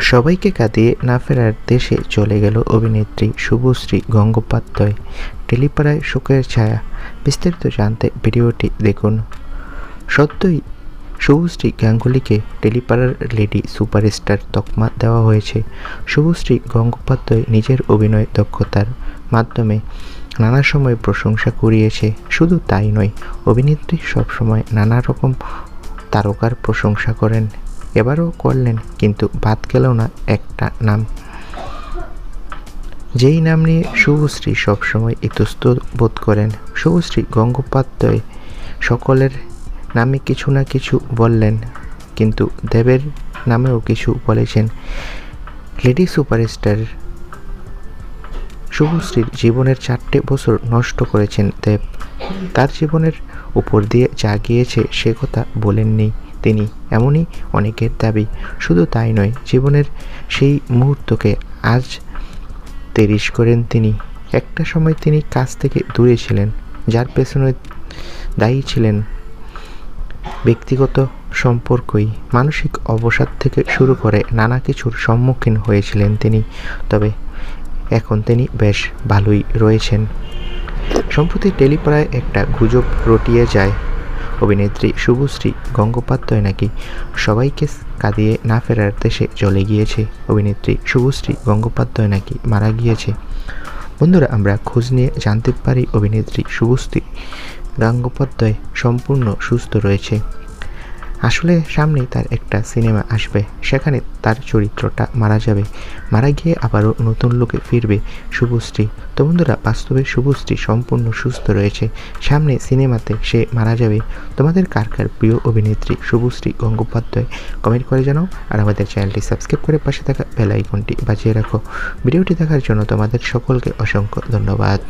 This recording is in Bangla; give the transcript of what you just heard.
সবাইকে কাঁদিয়ে না ফেরার দেশে চলে গেল অভিনেত্রী শুভশ্রী গঙ্গোপাধ্যায়। টেলিপাড়ায় শোকের ছায়া। বিস্তারিত জানতে ভিডিওটি দেখুন। সত্যই শুভশ্রী গাঙ্গুলিকে টেলিপাড়ার লেডি সুপারস্টার তকমা দেওয়া হয়েছে। শুভশ্রী গঙ্গোপাধ্যায় নিজের অভিনয় দক্ষতার মাধ্যমে নানা সময় প্রশংসা কুড়িয়েছে। শুধু তাই নয়, অভিনেত্রী সবসময় নানা রকম তারকার প্রশংসা করেন। এবারও করলেন, কিন্তু বাদ গেল না একটা নাম। যেই নাম নিয়ে শুভশ্রী সবসময় ইতস্ত বোধ করেন। শুভশ্রী গঙ্গোপাধ্যায় সকলের নামে কিছু না কিছু বললেন, কিন্তু দেবের নামেও কিছু বলেছেন। লেডি সুপারস্টার শুভশ্রীর জীবনের চারটে বছর নষ্ট করেছেন দেব। তার জীবনের উপর দিয়ে যা গিয়েছে সে কথা বলেননি। তিনি এমনই অনেকের দাবি। শুধু তাই নয়, জীবনের সেই মুহূর্তকে আজ তেরিশ করেন তিনি। একটা সময় তিনি কাজ থেকে দূরে ছিলেন, যার পেছনে দায়ী ছিলেন ব্যক্তিগত সম্পর্কই। মানসিক অবসাদ থেকে শুরু করে নানা কিছুর সম্মুখীন হয়েছিলেন তিনি, তবে এখন তিনি বেশ ভালোই রয়েছেন। সম্প্রতি টেলিপাড়ায় একটা গুজব রটিয়ে যায়। অভিনেত্রী শুভশ্রী গঙ্গোপাধ্যায় নাকি সবাইকে কাঁদিয়ে না ফেরার দেশে চলে গিয়েছে? অভিনেত্রী শুভশ্রী গঙ্গোপাধ্যায় নাকি মারা গিয়েছে? বন্ধুরা, আমরা খোঁজ নিয়ে জানতে পারি অভিনেত্রী শুভশ্রী গঙ্গোপাধ্যায় সম্পূর্ণ সুস্থ রয়েছে। আসলে সামনেই তার একটা সিনেমা আসবে। সেখানে তার চরিত্রটা মারা যাবে। মারা গিয়ে আবারও নতুন লোকে ফিরবে শুভশ্রী। তো বন্ধুরা, বাস্তবে শুভশ্রী সম্পূর্ণ সুস্থ রয়েছে। সামনে সিনেমাতে সে মারা যাবে। তোমাদের কার কার প্রিয় অভিনেত্রী শুভশ্রী গঙ্গোপাধ্যায় কমেন্ট করে জানাও। আর আমাদের চ্যানেলটি সাবস্ক্রাইব করে পাশে থাকা বেল আইকনটি বাজিয়ে রাখো। ভিডিওটি দেখার জন্য তোমাদের সকলকে অসংখ্য ধন্যবাদ।